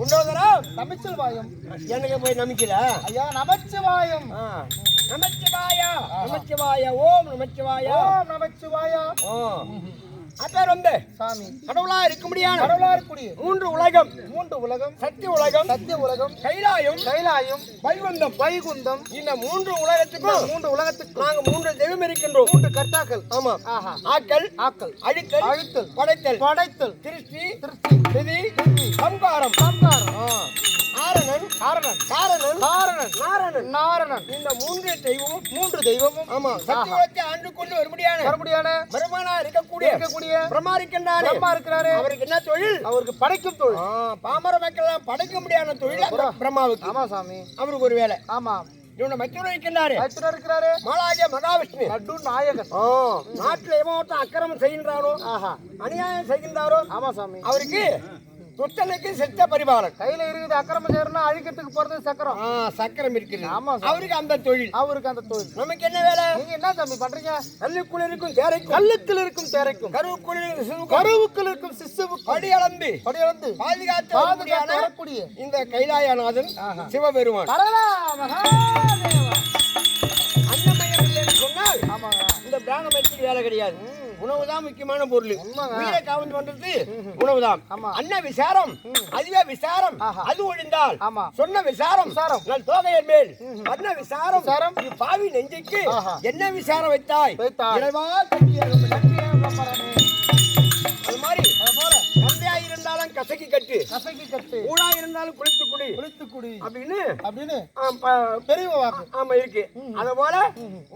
உண்டோதரம் நமச்சிவாயம் எனக்கு போய் நம்பிக்கல ஐயா நமச்சிவாயம் நமச்சிவாயா நமச்சிவாயா ஓம் நமச்சிவாயா ஓம் நமச்சிவாயா ஓ. அப்பேர் வந்து சாமி. கடவுளா இருக்க முடியாது கடவுளார்க்குடிய மூன்று உலகம். மூன்று உலகம். சக்தி உலகம். சத்திய உலகம். கைலாயம். கைலாயம். வைகுந்தம். வைகுந்தம். இந்த மூன்று உலகத்துக்கும் மூன்று உலகத்துக்கு நாங்க மூன்று தெய்வம் இருக்கின்றோம். மூன்று கர்த்தாக்கள். ஆமா. ஆக்கல் ஆக்கள். அழித்தல் அழுத்தல். படைத்தல். படைத்தல். திருஷ்டி. திருப்தி திதி சம்காரம். சம்காரம். ஆரணன் காரணன் காரணன் காரணன் நாரணன். நாரணன். இந்த மூன்று தெய்வமும் மூன்று தெய்வமும். ஆமா. சத்தியத்தை ஆண்டு கொண்டு வரும்படியான மறுபடியான பிரம்மனா இருக்கக்கூடிய இருக்கக்கூடிய பிரம்மா இருக்கின்றாரே பிரம்மா இருக்கிறாரு. அவருக்கு என்ன தொழில்? அவருக்கு படைக்கும் தொழில். பாமர மக்கள் படைக்க முடியாத தொழில் பிரம்மாவுக்கு. ஆமா சாமி. அவருக்கு ஒரு வேலை. ஆமா. இவனை மைத்துனர் இருக்கிறாரு. மாலாகிய மகாவிஷ்ணு. நடு நாயகன். நாட்டுல எவன் அக்கிரமம் செய்கின்றாரோ? ஆஹா. அநியாயம் செய்கின்றாரோ? ஆமா சாமி. அவருக்கு துட்டனுக்கு செத்த பரிபாலன். கையில இருக்குது அக்கிரம செய்யறனா அழிக்கிறதுக்கு போறது சக்கரம். சக்கரம் இருக்குது. ஆமா. அவருக்கு அந்த தொழில். அவருக்கு அந்த தொழில். நமக்கு என்ன வேலை? நீங்க என்ன சாமி பண்றீங்க? கல்லுக்குள் இருக்கும் தேரைக்கும். கல்லுக்குள் இருக்கும் தேரைக்கும். கருவுக்குள் இருக்கும் கருவுக்குள் இருக்கும் சிசுவுக்கும். படி அளந்து படியிழந்து பாதுகாத்து பாதுகாத்து வரும்படியான வரக்கூடிய இந்த கைலாயநாதன். சிவபெருமான். இந்த பிராணமயத்துக்கு வேலை கிடையாது உணவு தான் முக்கியமான பொருள். உயிரை காவந்து பண்றது உணவு தான் ஆமா. அன்ன விசாரம் அதுவே விசாரம். அது ஒழிந்தால் ஆமா. சொன்ன விசாரம். நல் தோகையர் மேல் அன்ன விசாரம். நீ பாவி நெஞ்சுக்கு. என்ன விசாரம் வைத்தாய் வைத்தாய். இறைவா கசக்கி கட்டு. ஊழா இருந்தாலும் குளித்து குடி. குளித்து குடி. அப்படின்னு அப்படின்னு ஆ, ப- பெரியவ வாக்கு. ஆமா இருக்கு. அத போல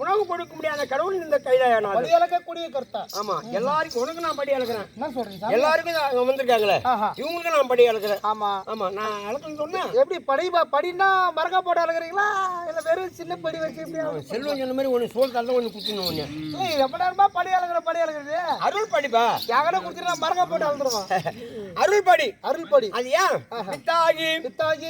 உணவு கொடுக்க முடியாத கடவுள் இந்த கைலாயநாதன் படியளக்கக்கூடிய கர்த்தா. ஆமா எல்லாருக்கும் உனக்கு நான் படி அளக்குறேன். என்ன சொல்றீங்க? எல்லாருக்கும் வந்திருக்காங்களே. இவங்களுக்கு நான் படி அளக்குறேன். ஆமா. ஆமா நான் அளக்குன்னு சொன்னேன் எப்படி படி படினா மரக்கா போட்டு அழகுறீங்களா இல்ல வெறும் சின்ன படி வச்சு செல்வம் சொன்ன மாதிரி ஒன்று சோல் தள்ள ஒன்று குத்தினோம் ஒன்று ஏய், எப்ப நேரமா படி அழகுற படி அழகுறது அருள் படிப்பா. யாகட குடுத்துட்டு மரக்கா போட்டு அழுதுருவான் அருள் படி அருள் படி அது ஏன் பித்தாகி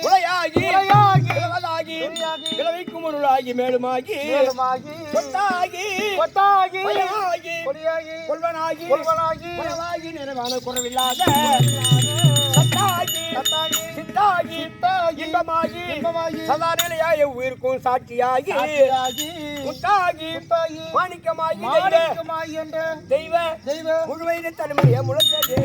குலையாகி குலையாகி, கிழவதாகி கிழவியாகி, கிழவைக்கும் பொருளாகி மேலுமாகி மேலுமாகி கொத்தாகி கொத்தாகி கொலையாகி கொடியாகி கொல்வனாகி கொல்வனாகி குலவாகி நிறைவான குறவில்லாத சத்தாகி சித்தாகி சித்தாகி, இன்பமாகி இன்பமாகி, சதா நிலையாய உயிருக்கும் சாட்சியாகி முத்தாகி மாணிக்கமாகி மாணிக்கமாகி என்ற தெய்வ தெய்வ முழுவதின தலைமுறையை முழக்கதே